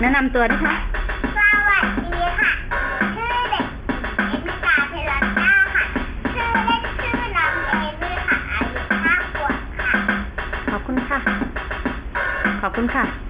แนะนำตัวนะคะสวัสดีค่ะ ชื่อเด็กเอ็มิกาเพลันต้าค่ะ ชื่อเล่นชื่อน้องเอมี่ค่ะ อายุห้าขวบค่ะ ขอบคุณค่ะ ขอบคุณค่ะ